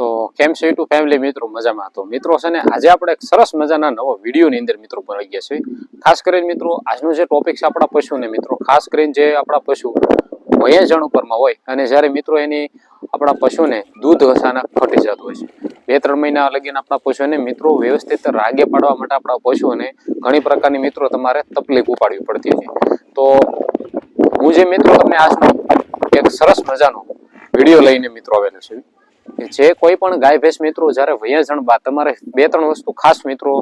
તો કેમ છે ટુ ફેમિલી મિત્રો? મજામાં. તો મિત્રો છે ને, આજે આપણે એક સરસ મજાના નવો વિડીયોની અંદર મિત્રો ભરાઈ ગયા છે ખાસ કરીને મિત્રો, આજનો જે ટોપિક છે આપણા પશુને મિત્રો, ખાસ કરીને જે આપણા પશુ વયજણ ઉપરમાં હોય અને જ્યારે મિત્રો એની આપણા પશુને દૂધ ઘસાના ફટી જતું હોય છે. બે ત્રણ મહિના લગીને આપણા પશુને મિત્રો વ્યવસ્થિત રાગે પાડવા માટે આપણા પશુઓને ઘણી પ્રકારની મિત્રો તમારે તકલીફ ઉપાડવી પડતી છે તો હું જે મિત્રો તમને આજનો એક સરસ મજાનો વીડિયો લઈને મિત્રો આવેલો છું. જે કોઈ પણ ગાય ભેંસ મિત્રો જ્યારે વયાજણ બાદ તમારે બે ત્રણ વસ્તુ ખાસ મિત્રો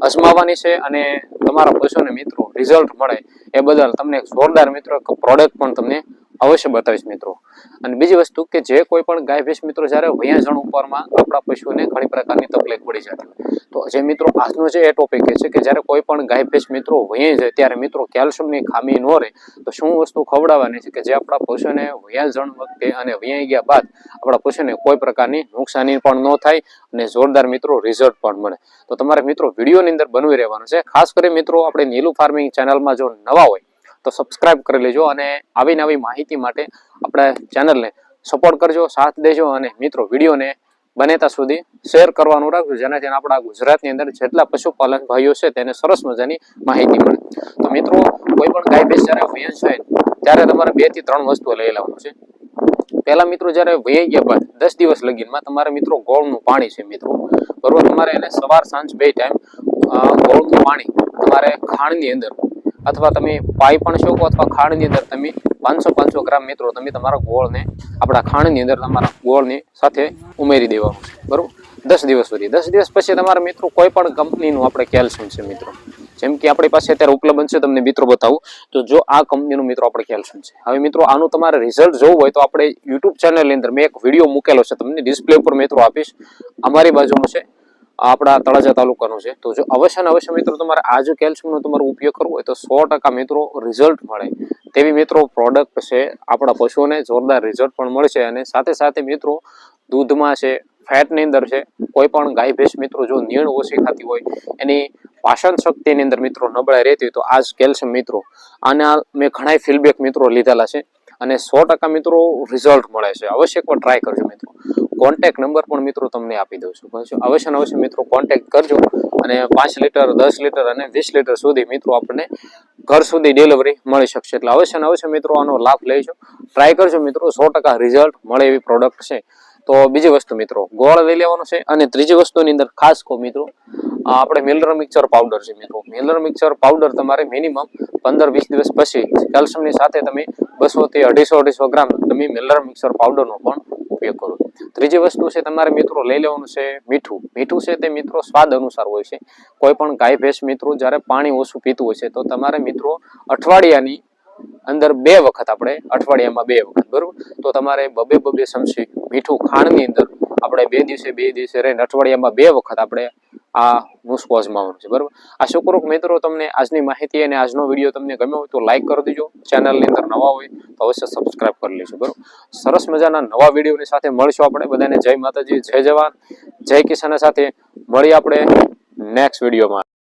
અજમાવાની છે અને તમારા પશુને મિત્રો રિઝલ્ટ મળે એ બદલ તમને જોરદાર મિત્રો પ્રોડક્ટ પણ તમને અવશ્ય બતાવીશ મિત્રો. અને બીજી વસ્તુ કે જે કોઈ પણ ગાય ભેંસ મિત્રો જ્યારે વૈયાજણ ઉપરમાં આપણા પશુને ઘણી પ્રકારની તકલીફ પડી જતી હોય. તો જે મિત્રો આજનો જે એ ટોપિક છે કે જ્યારે કોઈ પણ ગાય ભેંસ મિત્રો વૈયા જાય ત્યારે મિત્રો કેલ્શિયમની ખામી ન રહે, તો શું વસ્તુ ખવડાવવાની છે કે જે આપણા પશુને વૈયાજણ વખતે અને વૈયાઈ ગયા બાદ આપણા પશુને કોઈ પ્રકારની નુકસાની પણ ન થાય અને જોરદાર મિત્રો રિઝલ્ટ પણ મળે. તો તમારે મિત્રો વિડીયોની અંદર બનવી રહેવાનું છે. ખાસ કરી મિત્રો આપણે નીલું ફાર્મિંગ ચેનલમાં જો નવા હોય તો સબસ્ક્રાઇબ કરી લેજો અને આવી નવી માહિતી માટે આપણા ચેનલને સપોર્ટ કરજો, સાથ દેજો અને મિત્રો વિડીયોને બને ત્યાં સુધી શેર કરવાનું રાખજો, જેનાથી આપણા ગુજરાતની અંદર જેટલા પશુપાલન ભાઈઓ છે તેને સરસ મજાની માહિતી મળે. તો મિત્રો, કોઈ પણ ગાય ભેંસ જ્યારે વેચ છે ત્યારે તમારે બેથી ત્રણ વસ્તુ લઈ લેવાનું છે. પહેલા મિત્રો, જ્યારે વહી ગયા બાદ, દસ દિવસ લગીનમાં તમારે મિત્રો ગોળનું પાણી છે મિત્રો. બરોબર, તમારે એને સવાર સાંજ બે ટાઈમ ગોળનું પાણી તમારે ખાંડની અંદર અથવા તમે પાઈ પણ શકો અથવા ખાંડની અંદર તમે પાંચસો પાંચસો ગ્રામ મિત્રો તમે તમારા ગોળને આપણા ખાંડની અંદર તમારા ગોળની સાથે ઉમેરી દેવાનું છે. બરાબર? દસ દિવસ સુધી. દસ દિવસ પછી તમારા મિત્રો કોઈ પણ કંપનીનું આપણે કેલ્શિયમ છે મિત્રો. જેમ કે આપણી પાસે અત્યારે ઉપલબ્ધ છે, તમને મિત્રો બતાવું. તો જો આ કંપનીનું મિત્રો આપણે કેલ્શિયમ છે. હવે મિત્રો આનું તમારે રિઝલ્ટ જોવું હોય તો આપણે યુટ્યુબ ચેનલની અંદર મેં એક વીડિયો મૂકેલો છે. તમને ડિસ્પ્લે ઉપર મિત્રો આપીશ. અમારી બાજુનું છે આપણા તળાજા તાલુકાનું છે. તો જો અવશ્ય ને અવશ્ય મિત્રો તમારે આ જો કેલ્શિયમનો તમારો ઉપયોગ કરવો હોય તો સો ટકા મિત્રો રિઝલ્ટ મળે. તેવી મિત્રો પ્રોડક્ટ છે આપણા પશુઓને જોરદાર રિઝલ્ટ પણ મળશે અને સાથે સાથે મિત્રો દૂધમાં છે ફેટની અંદર છે, કોઈ પણ ગાય ભેંસ મિત્રો જો નીણ ઓછી ખાતી હોય, એની પાચન શક્તિની અંદર મિત્રો નબળાઈ રહેતી હોય તો આ જ કેલ્શિયમ મિત્રો. આના મેં ઘણા ફીડબેક મિત્રો લીધેલા છે અને સો ટકા મિત્રો રિઝલ્ટ મળે છે. અવશ્ય એકવાર ટ્રાય કરજો મિત્રો. કોન્ટેક્ટ નંબર પણ મિત્રો તમને આપી દઉં છું. કહું છું અવશ્ય અવશ્ય મિત્રો કોન્ટેક્ટ કરજો અને પાંચ લીટર દસ લીટર અને વીસ લીટર સુધી મિત્રો આપણને ઘર સુધી ડિલિવરી મળી શકશે. એટલે અવશ્ય અવશ્ય મિત્રો આનો લાભ લેજો. ટ્રાય કરજો મિત્રો, સો ટકા રિઝલ્ટ મળે એવી પ્રોડક્ટ છે. તો બીજી વસ્તુ મિત્રો, ગોળ લઈ લેવાનો છે અને ત્રીજી વસ્તુની અંદર ખાસ કહો મિત્રો આપણે મિલર મિક્સર પાવડર છે મિત્રો. મિલર મિક્સર પાવડર તમારે મિનિમમ પંદર વીસ દિવસ પછી કેલ્શિયમની સાથે તમે બસો થી અઢીસો અઢીસો ગ્રામ તમે મિલર મિક્સર પાવડરનો પણ ઉપયોગ કરો ત્રીજી વસ્તુ છે, તમારે મિત્રો લઈ લેવાનું છે મીઠું. મીઠું છે તે મિત્રો સ્વાદ અનુસાર હોય છે. કોઈ પણ ગાય ભેંસ મિત્રો જ્યારે પાણી ઓછું પીતું હોય છે, તો તમારે મિત્રો અઠવાડિયાની અંદર બે વખત આપણે, અઠવાડિયામાં બે વખત, બરોબર? તો તમારે બબે બબે ચમચી મીઠું ખાંડની અંદર આપણે બે દિવસે બે દિવસે રહીને અઠવાડિયામાં બે વખત આપણે આ નુસ્ખો અજમાવવાનો છે, બરાબર? આ શુક્રક મિત્રો, તમને આજની માહિતી અને આજનો વીડિયો તમને ગમ્યો હોય તો લાઈક કરી દેજો. ચેનલની અંદર નવા હોય તો અવશ્ય સબસ્ક્રાઇબ કરી લેજો, બરાબર? સરસ મજાના નવા વિડીયોની સાથે મળશું આપણે બધાને. જય માતાજી, જય જવાન. જય કિસાન સાથે મળી આપણે નેક્સ્ટ વિડીયોમાં.